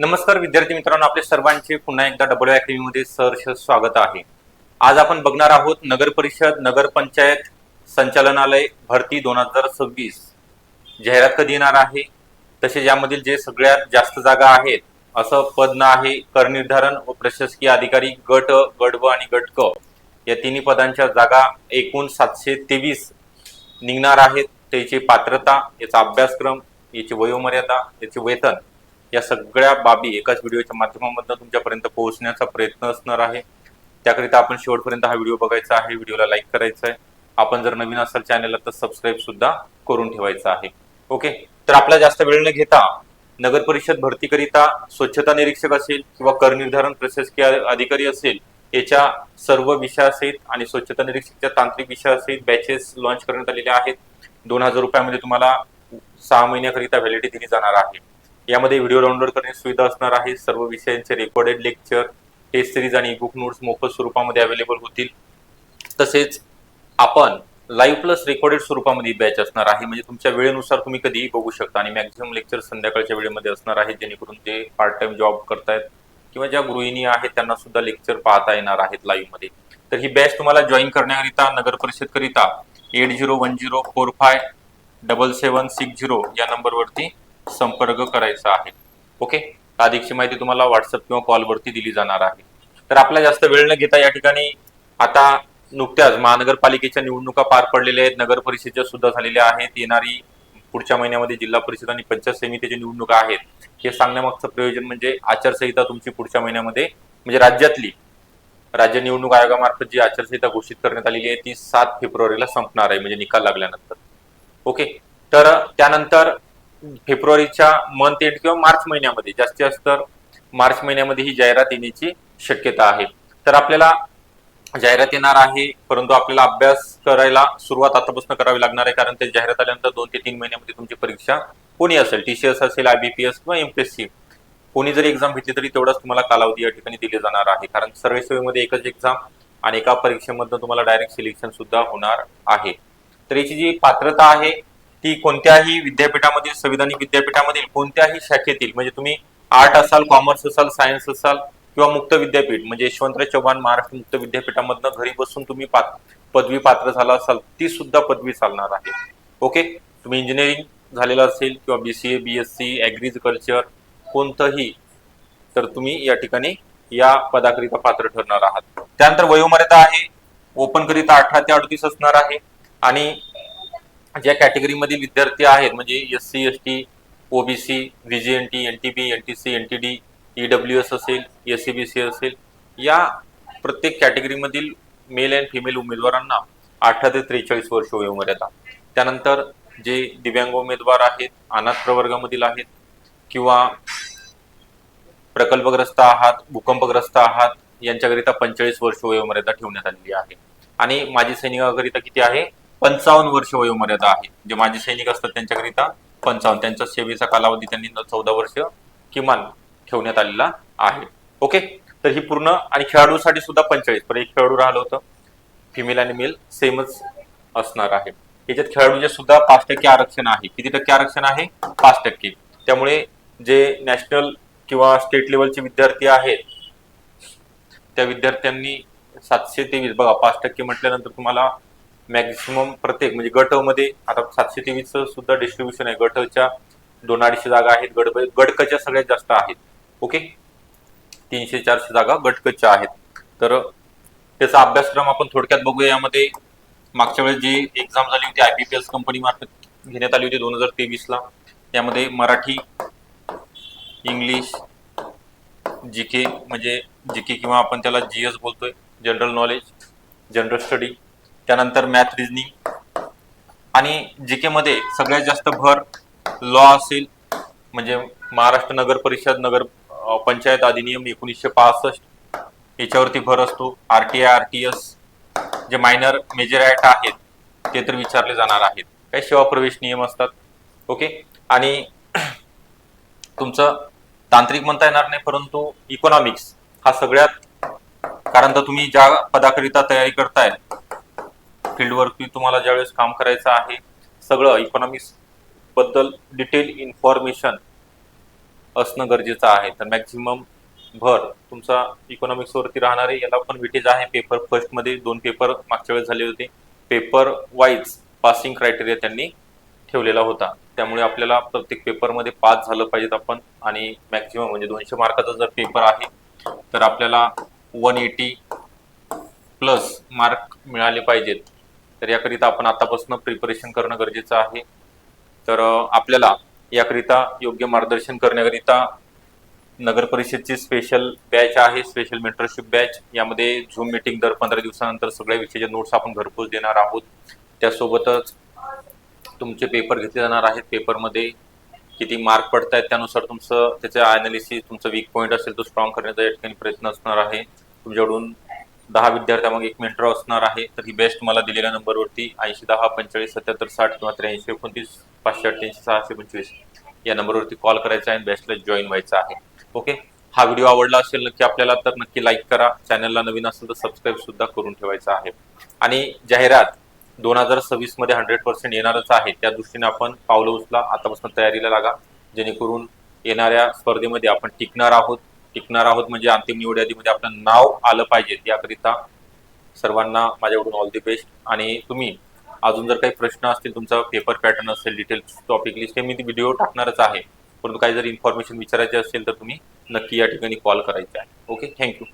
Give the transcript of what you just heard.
नमस्कार विद्यार्थी मित्रांनो आपले सर्वांचे पुन्हा एकदा डब्ल्यू अकॅडमी मध्ये सहर्ष स्वागत आहे. आज आपण बघणार आहोत नगर परिषद नगर पंचायत संचालनालय भरती दोन हजार सव्वीस. जाहिरात कधी येणार आहे? तसेच यामधील जे सगळ्यात जास्त जागा आहेत असं पद ना आहे कर निर्धारण व प्रशासकीय अधिकारी गट अ, गट ब आणि गट क या तिन्ही पदांच्या जागा एकूण सातशे तेवीस निघणार आहेत. त्याची पात्रता याचा अभ्यासक्रम याची वयोमर्यादा याचे वेतन या सगळ्या बाबी एकाच व्हिडिओच्या माध्यमामधून तुमच्यापर्यंत पोहोचण्याचा प्रयत्न असणार आहे. त्याकरिता आपण शेवटपर्यंत हा व्हिडिओ बघायचा आहे. व्हिडिओला लाईक करायचा आहे. आपण जर नवीन असाल चॅनलला तर सबस्क्राईब सुद्धा करून ठेवायचं आहे. ओके? तर आपला जास्त वेळ न घेता नगर परिषद भरतीकरिता स्वच्छता निरीक्षक असेल किंवा कर निर्धारण प्रशासकीय अधिकारी असेल याच्या सर्व विषयासहित आणि स्वच्छता निरीक्षकच्या तांत्रिक विषयासहित बॅचेस लॉन्च करण्यात आलेल्या आहेत. दोन हजार रुपयामध्ये तुम्हाला सहा महिन्याकरिता व्हॅलिडिटी दिली जाणार आहे. यामध्ये व्हिडिओ डाउनलोड करण्याची सुविधा असणार आहे. सर्व विषयांचे रेकॉर्डेड लेक्चर टेस्ट सिरीज आणि बुक नोट्स मोफत स्वरूपामध्ये अवेलेबल होतील. तसेच आपण लाईव्ह प्लस रेकॉर्डेड स्वरूपामध्ये बॅच असणार आहे. म्हणजे तुमच्या वेळेनुसार तुम्ही कधीही बघू शकता आणि मॅक्झिमम लेक्चर संध्याकाळच्या वेळेमध्ये असणार आहे. जेणेकरून ते पार्ट टाइम जॉब करतायत किंवा ज्या गृहिणी आहेत त्यांना सुद्धा लेक्चर पाहता येणार आहेत लाईव्हमध्ये. तर ही बॅच तुम्हाला जॉईन करण्याकरिता नगर परिषद करिता eight zero one zero four five double seven six zero या नंबरवरती संपर्क करायचा आहे. ओके? अधिकची माहिती तुम्हाला व्हॉट्सअप किंवा कॉलवरती दिली जाणार आहे. तर आपला जास्त वेळ न घेता या ठिकाणी आता नुकत्याच महानगरपालिकेच्या निवडणुका पार पडलेल्या आहेत. नगर परिषदेच्या सुद्धा झालेल्या आहेत. येणारी पुढच्या महिन्यामध्ये जिल्हा परिषद आणि पंचायत समितीच्या निवडणुका आहेत. हे सांगण्यामागचं प्रयोजन म्हणजे आचारसंहिता तुमची पुढच्या महिन्यामध्ये म्हणजे राज्यातली राज्य निवडणूक आयोगामार्फत जी आचारसंहिता घोषित करण्यात आलेली आहे ती सात फेब्रुवारीला संपणार आहे म्हणजे निकाल लागल्यानंतर. ओके? तर त्यानंतर फेब्रुवारीच्या मंथ एंड किंवा मार्च महिन्यामध्ये जास्तीत जास्त मार्च महिन्यामध्ये ही जाहिरात येण्याची शक्यता आहे. तर आपल्याला जाहिरात येणार आहे परंतु आपल्याला अभ्यास करायला सुरुवात आतापासून करावी लागणार आहे कारण ते जाहिरात आल्यानंतर दोन ते तीन महिन्यामध्ये तुमची परीक्षा कोणी असेल. टीसीएस असेल आयबीपीएस किंवा एमपीएससी कोणी जरी एक्झाम घेतली तरी तेवढाच तुम्हाला कालावधी या ठिकाणी दिले जाणार आहे कारण सर्व सेवेमध्ये एकच एक्झाम आणि एका परीक्षेमधून तुम्हाला डायरेक्ट सिलेक्शन सुद्धा होणार आहे. तर याची जी पात्रता आहे ती कोणत्याही विद्यापीठामधील संविधानिक विद्यापीठामधील कोणत्याही शाखेतील म्हणजे तुम्ही आर्ट असाल कॉमर्स असाल सायन्स असाल किंवा मुक्त विद्यापीठ म्हणजे यशवंतराव चव्हाण महाराष्ट्र मुक्त विद्यापीठामधनं घरी बसून तुम्ही पदवी पात्र झाला असाल ती सुद्धा पदवी चालणार आहे. ओके? तुम्ही इंजिनिअरिंग झालेलं असेल किंवा बीसीए बीएससी ऍग्रिकल्चर कोणतंही तर तुम्ही या ठिकाणी या पदाकरिता पात्र ठरणार आहात. त्यानंतर वयोमर्यादा आहे ओपन करिता अठरा ते अडतीस असणार आहे आणि ज्या कॅटेगरीमधील विद्यार्थी आहेत म्हणजे S C S T OBC VJNT T D E EW S असेल एस सी बी सी असेल या प्रत्येक कॅटेगरीमधील मेल अँड फिमेल उमेदवारांना अठरा ते त्रेचाळीस वर्ष वयोमर्यादा. त्यानंतर जे दिव्यांग उमेदवार आहेत अनाथ प्रवर्गामधील आहेत किंवा प्रकल्पग्रस्त आहात भूकंपग्रस्त आहात यांच्याकरिता पंचेचाळीस वर्ष वयोमर्यादा ठेवण्यात आलेली आहे. आणि माजी सैनिकाकरिता किती आहे? पंचावन्न वर्ष वयोमर्यादा आहे. जे माजी सैनिक असतात त्यांच्याकरिता पंचावन्न त्यांचा सेवेचा कालावधी त्यांनी चौदा वर्ष किमान ठेवण्यात आलेला आहे. ओके? तर ही पूर्ण आणि खेळाडूसाठी सुद्धा पंचेचाळीस. पण एक खेळाडू राहिलं होतं फिमेल आणि मेल सेमच असणार आहे. याच्यात खेळाडूचे सुद्धा पाच टक्के आरक्षण आहे. किती टक्के आरक्षण आहे? पाच टक्के. त्यामुळे जे नॅशनल किंवा स्टेट लेवलचे विद्यार्थी आहेत त्या विद्यार्थ्यांनी सातशे तेवीस. बघा पाच टक्के म्हटल्यानंतर तुम्हाला मॅक्झिमम प्रत्येक म्हणजे गटमध्ये आता सातशे तेवीस सुद्धा डिस्ट्रीब्युशन आहे. गटच्या दोन अडीचशे जागा आहेत. गड गटकच्या सगळ्यात जास्त आहेत. ओके? तीनशे चारशे जागा गटकच्या आहेत. तर त्याचा अभ्यासक्रम आपण थोडक्यात बघूया. यामध्ये मागच्या वेळेस जी एक्झाम झाली होती आयबीपीएस कंपनी मार्फत घेण्यात आली होती दोन हजार तेवीस ला यामध्ये मराठी इंग्लिश जी के म्हणजे जी के किंवा आपण त्याला जी एस बोलतोय. जनरल नॉलेज जनरल स्टडी त्यानंतर मॅथ रिझनिंग आणि जी के मध्ये सगळ्यात जास्त भर लॉ असेल म्हणजे महाराष्ट्र नगर परिषद नगर पंचायत अधिनियम एकोणीसशे पासष्ट. याच्यावरती भर असतो. आरटीआय आरटीएस जे मायनर मेजर ऍक्ट आहेत ते तर विचारले जाणार आहेत. काही सेवा प्रवेश नियम असतात. ओके आणि तुमचं तांत्रिक म्हणता येणार नाही परंतु इकॉनॉमिक्स हा सगळ्यात कारण तर तुम्ही ज्या पदाकरिता तयारी करताय फील्डवरती तुम्हाला ज्यावेळेस काम करायचं आहे सगळं इकॉनॉमिक्सबद्दल डिटेल इन्फॉर्मेशन असणं गरजेचं आहे. तर मॅक्झिमम भर तुमचा इकॉनॉमिक्सवरती राहणारे राहणार आहे याला पण विटेज आहे. पेपर फर्स्टमध्ये दोन पेपर मागच्या वेळेस झाले होते. पेपर वाईज पासिंग क्रायटेरिया त्यांनी ठेवलेला होता. त्यामुळे आपल्याला प्रत्येक पेपरमध्ये पास झालं पाहिजेत आपण. आणि मॅक्झिमम म्हणजे दोनशे मार्काचा जर पेपर आहे तर आपल्याला वन एटी प्लस मार्क मिळाले पाहिजेत. तर याकरिता आपण आतापासून प्रिपरेशन करणं गरजेचं आहे. तर आपल्याला याकरिता योग्य मार्गदर्शन करण्याकरिता नगर परिषदची स्पेशल बॅच आहे स्पेशल मेंटरशिप बॅच यामध्ये झूम मीटिंग दर पंधरा दिवसानंतर सगळ्या विषयाच्या नोट्स आपण घरपोच देणार आहोत. त्यासोबतच तुमचे पेपर घेतले जाणार आहेत. पेपरमध्ये किती मार्क पडत आहेत त्यानुसार तुमचं त्याचं अनालिसिस तुमचं वीक पॉईंट असेल तो स्ट्रॉंग करण्याचा या ठिकाणी प्रयत्न असणार आहे. तुमच्याकडून दहा विद्यार्थ्यामागे एक मेंटर असणार आहे. तर ही बेस्ट मला दिलेल्या नंबरवरती ऐंशी दहा पंचेचाळीस सत्याहत्तर साठ किंवा त्र्याऐंशी एकोणतीस पाचशे अठ्ठ्याऐंशी सहाशे पंचवीस या नंबरवरती कॉल करायचा आहे बेस्टला जॉईन व्हायचा आहे. ओके हा व्हिडिओ आवडला असेल नक्की आपल्याला तर नक्की लाईक करा. चॅनलला नवीन असेल तर सबस्क्राईब सुद्धा करून ठेवायचा आहे. आणि जाहिरात दोन हजार सव्वीसमध्ये हंड्रेड पर्सेंट येणारच आहे. त्या दृष्टीने आपण पावलं उचला. आतापासून तयारीला लागा. जेणेकरून येणाऱ्या स्पर्धेमध्ये आपण टिकणार आहोत. टिकणार आहोत म्हणजे अंतिम निवड यादीमध्ये आपलं नाव आलं पाहिजे याकरिता सर्वांना माझ्याकडून ऑल दी बेस्ट आणि तुम्ही अजून जर काही प्रश्न असतील तुमचा पेपर पॅटर्न असेल डिटेल टॉपिक लिस्ट हे मी ती व्हिडिओ टाकणारच आहे. परंतु काही जर इन्फॉर्मेशन विचारायची असेल तर तुम्ही नक्की या ठिकाणी कॉल करायचा आहे. Okay thank you